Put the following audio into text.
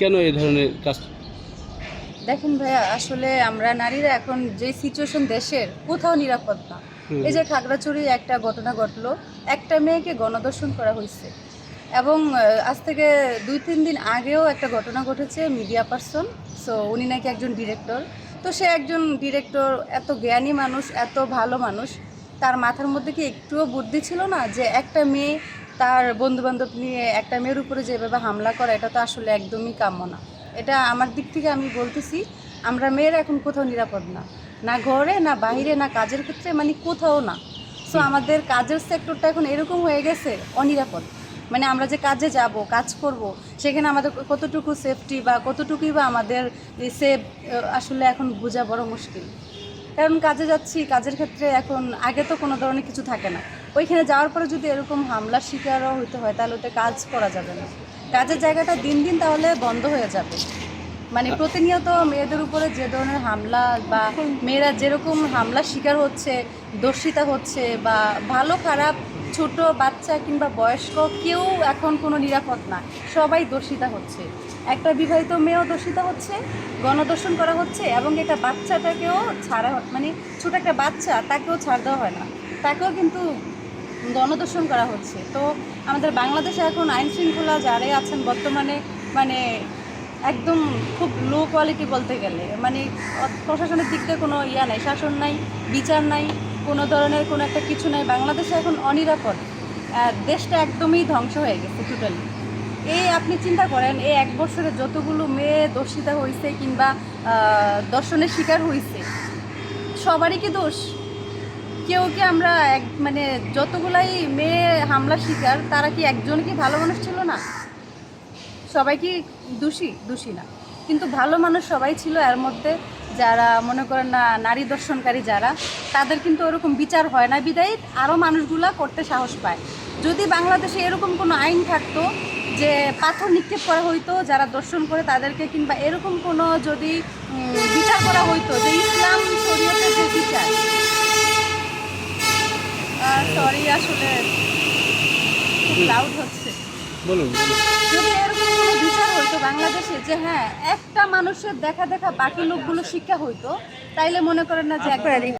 কেন এই ধরনের কাজ? দেখেন ভাইয়া আসলে আমরা নারীরা এখন যে সিচুয়েশন দেশের কোথাও নিরাপদ না। এই যে খাগড়াছড়ি একটা ঘটনা ঘটলো একটা মেয়েকে গণদর্শন করা হয়েছে। এবং আজ থেকে দুই তিন দিন আগেও একটা ঘটনা ঘটেছে মিডিয়া পার্সন। সো উনি নাকি একজন ডিরেক্টর তো সে একজন ডিরেক্টর এত জ্ঞানী মানুষ এত ভালো মানুষ। তার মাথার মধ্যে কি একটুও বুদ্ধি ছিল না যে একটা মেয়ে তার বন্ধুবান্ধব নিয়ে একটা মেয়ের উপরে যেভাবে হামলা করা এটা তো আসলে একদমই কাম্য না। এটা আমার দিক থেকে আমি বলতেছি আমরা মেয়েরা এখন কোথাও নিরাপদ না। না ঘরে না বাইরে না কাজের ক্ষেত্রে মানে কোথাও না। সো আমাদের কাজের সেক্টরটা এখন এরকম হয়ে গেছে অনিরাপদ। মানে আমরা যে কাজে যাব কাজ করব সেখানে আমাদের কতটুকু সেফটি বা কতটুকুই বা আমাদের সেফ আসলে এখন বোঝা বড় মুশকিল। কারণ কাজে যাচ্ছি, কাজের ক্ষেত্রে এখন আগে তো কোনো ধরনের কিছু থাকে না। ওইখানে যাওয়ার পরে যদি এরকম হামলার শিকারও হইতে হয়, তাহলে ওটা কাজ করা যাবে না। কাজের জায়গাটা দিন দিন তাহলে বন্ধ হয়ে যাবে। মানে প্রতিনিয়ত মেয়েদের উপরে যে ধরনের হামলা বা মেয়েরা যেরকম হামলার শিকার হচ্ছে, দর্শিতা হচ্ছে বা ভালো খারাপ ছোট বাচ্চা কিংবা বয়স্ক, কেউ এখন কোনো নিরাপদ না। সবাই দর্শিতা হচ্ছে। একটা বিবাহিত মেয়েও দর্শিতা হচ্ছে, গণদর্শন করা হচ্ছে এবং এটা বাচ্চাটাকেও ছাড়া মানে ছোট একটা বাচ্চা, তাকেও ছাড় দেওয়া হয় না। তাকেও কিন্তু গণদর্শন করা হচ্ছে। তো আমাদের বাংলাদেশে এখন আইন শৃঙ্খলা যারাই আছেন বর্তমানে মানে একদম খুব লো কোয়ালিটি বলতে গেলে মানে প্রশাসনের দিক দিয়ে কোনো ইয়া নাই, শাসন নাই, বিচার নাই। কোনো ধরনের কোনো একটা কিছু নাই। বাংলাদেশে এখন অনিরাপদ। দেশটা একদমই ধ্বংস হয়ে গেছে টোটালি এই আপনি চিন্তা করেন, এই এক বছরে যতগুলো মেয়ে দর্শিতা হয়েছে কিংবা দর্শনের শিকার হয়েছে সবারই কি দোষ? কেউ কি আমরা এক মানে যতগুলাই মেয়ে হামলা শিকার, তারা কি একজন কি ভালো মানুষ ছিল না? সবাই কি দোষী? দোষী না। কিন্তু ভালো মানুষ সবাই ছিল, এর মধ্যে যারা, মনে করেন না, নারী দর্শনকারী যারা, তাদের কিন্তু ওরকম বিচার হয় না। বিদায়ী আরও মানুষগুলা করতে সাহস পায়। যদি বাংলাদেশে এরকম কোনো আইন থাকতো যে পাথর নিক্ষেপ করা হইতো, যারা দর্শন করে তাদেরকে, কিংবা এরকম কোনো যদি বিচার করা হইতো যে ইসলাম শরীয়তের যে বিচার। সরি আসলে খুব লাউড হচ্ছে। বলুন। যদি এরকম কোনো বিচার হইতো বাংলাদেশে যে হ্যাঁ একটা মানুষের দেখা দেখা বাকি লোকগুলো শিক্ষা হইতো তাইলে মনে করেন না যে